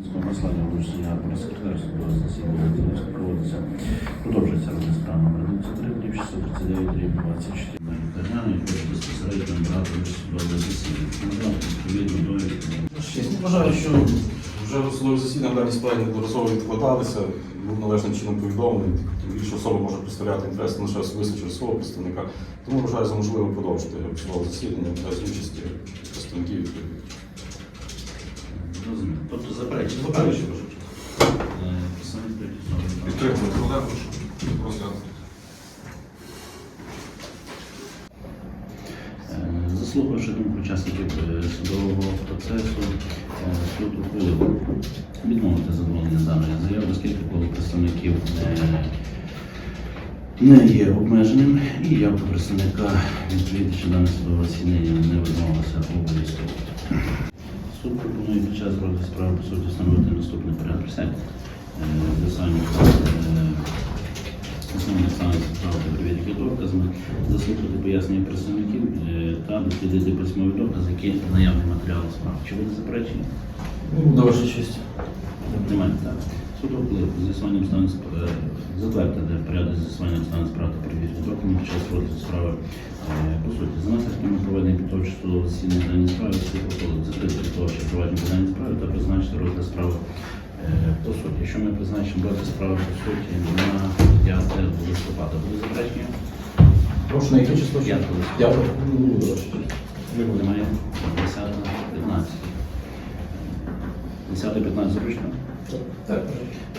Надіслання вручення Гарбора секретаря судового засідання проводиться. Продовжується розгляд справи номер 93, дріб 639, дріб 24. На інтернеті і безпосередньо брати у судовому. Надав вважаю, що вже судові засідання в даній справі неодноразово відкладалися, був належним чином повідомлений, тим більше особа може представляти інтерес лише особисто через свого представника, тому вважаю за можливе продовжити судове засідання без участі представників. Тобто заперечення. Заперечення, прошу. Е. Підтримую колегу, щоб розглянути. Е, Заслухавши думку учасників е, судового процесу, е, суд ухвалив відмовити задоволення даної заяви, оскільки коло представників не, не є обмеженим, і явка представника відповідача дане судове засідання не вимагалася обов'язково. Суд пропонує під час розгляду справи по суті встановити наступний порядок присяг. З'ясування основних санкцій справи перевірки доказами, заслухати пояснення представників е, та дослідити письмові докази, які наявні матеріали справи. Чи буде заперечення? До вашої честі. Немає, так. Суд ухвалив з'ясуванням стану е, затвердити порядок з'ясування стану справи та перевірки документів під час розгляду справи. Е, По суті, за наслідками проведення підготовчого судового засідання даної справи, суд ухвалив закрити підготовче проведення по даній справі та призначити розгляд справи е, по суті. Якщо ми призначимо розгляд справи по суті на 5 листопада, буде заперечення? Прошу на яке число? П'яте листопада. Дякую. Немає 10 15. 10 15 зручно? Так.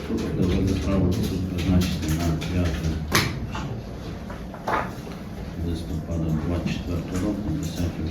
Тут розгляд справи по призначити на 5 листопада 24 року, 10 годин 15 хвилин.